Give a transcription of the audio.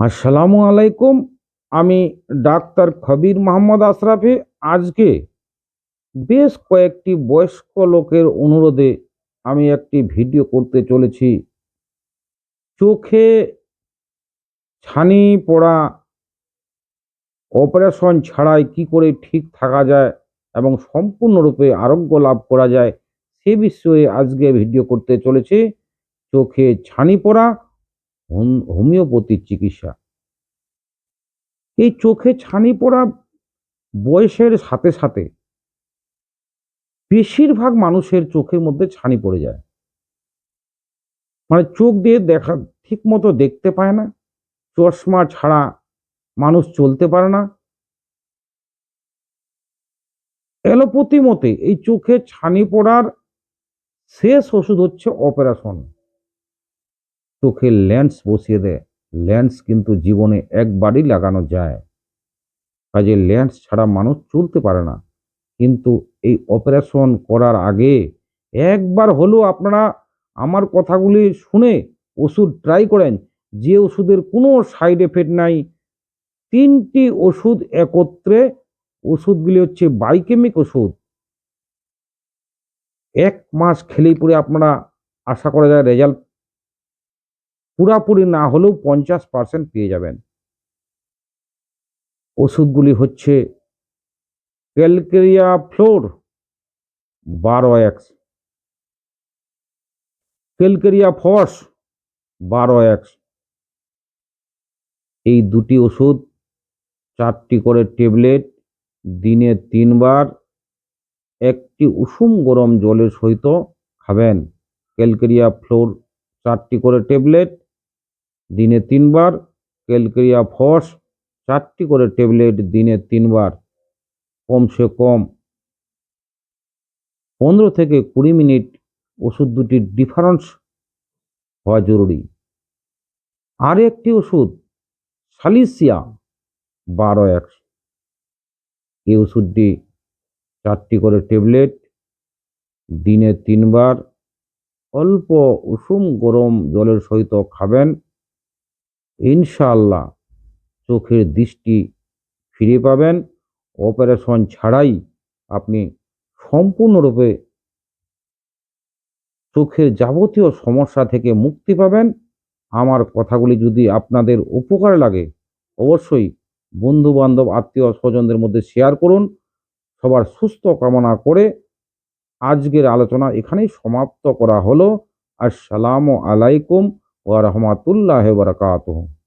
আসসালামু আলাইকুম, আমি ডাক্তার খবির মোহাম্মদ আশরাফি। আজকে বেশ কয়েকটি বয়স্ক লোকের অনুরোধে আমি একটি ভিডিও করতে চলেছি। চোখে ছানি পড়া অপারেশন ছাড়াই কি করে ঠিক থাকা যায় এবং সম্পূর্ণরূপে আরোগ্য লাভ করা যায়, সে বিষয়ে আজকে ভিডিও করতে চলেছি। চোখে ছানি পড়া হোম- হোমিওপ্যাথির চিকিৎসা। এই চোখে ছানি পড়া বয়সের সাথে সাথে বেশিরভাগ মানুষের চোখের মধ্যে ছানি পড়ে যায়। মানে চোখ দিয়ে দেখা ঠিক মতো দেখতে পায় না, চশমা ছাড়া মানুষ চলতে পারে না। অ্যালোপ্যাথি মতে এই চোখে ছানি পড়ার শেষ ওষুধ হচ্ছে অপারেশন। চোখে লেন্স বসিয়ে দেয়। লেন্স কিন্তু জীবনে একবারই লাগানো যায়। কাজে লেন্স ছাড়া মানুষ চলতে পারে না। কিন্তু এই অপারেশন করার আগে একবার হলেও আপনারা আমার কথাগুলি শুনে ওষুধ ট্রাই করেন। যে ওষুধের কোনো সাইড এফেক্ট নাই। তিনটি ওষুধ একত্রে ওষুধগুলি হচ্ছে বাইকেমিক ওষুধ। এক মাস খেলেই পরে আপনারা আশা করা যায় রেজাল্ট পুরাপুরি না হলেও পঞ্চাশ পার্সেন্ট পেয়ে যাবেন। ওষুধগুলি হচ্ছে ক্যালকেরিয়া ফ্লোর বারো এক্স, ক্যালকেরিয়া ফস বারো এক্স। এই দুটি ওষুধ, চারটি করে ট্যাবলেট, দিনে তিনবার, একটি উষুম গরম জলের সহিত খাবেন। ক্যালকেরিয়া ফ্লোর চারটি করে ট্যাবলেট দিনে তিনবার, ক্যালকেরিয়া ফস চারটি করে ট্যাবলেট দিনে তিনবার, কমসে কম পনেরো থেকে কুড়ি মিনিট ওষুধ দুটির ডিফারেন্স হওয়া জরুরি। আর একটি ওষুধ, সালিসিয়া বারো একশ এই ওষুধটি চারটি করে ট্যাবলেট দিনে তিনবার, অল্প উষুম গরম জলের সহিত খাবেন। ইনশাআল্লাহ চোখের দৃষ্টি ফিরে পাবেন। অপারেশন ছাড়াই আপনি সম্পূর্ণরূপে চোখের যাবতীয় সমস্যা থেকে মুক্তি পাবেন। আমার কথাগুলি যদি আপনাদের উপকার লাগে, অবশ্যই বন্ধু বান্ধব আত্মীয় স্বজনদের মধ্যে শেয়ার করুন। সবার সুস্থ কামনা করে আজকের আলোচনা এখানেই সমাপ্ত করা হলো। আসসালামু আলাইকুম। ওয়া রাহমাতুল্লাহি বারাকাতুহু।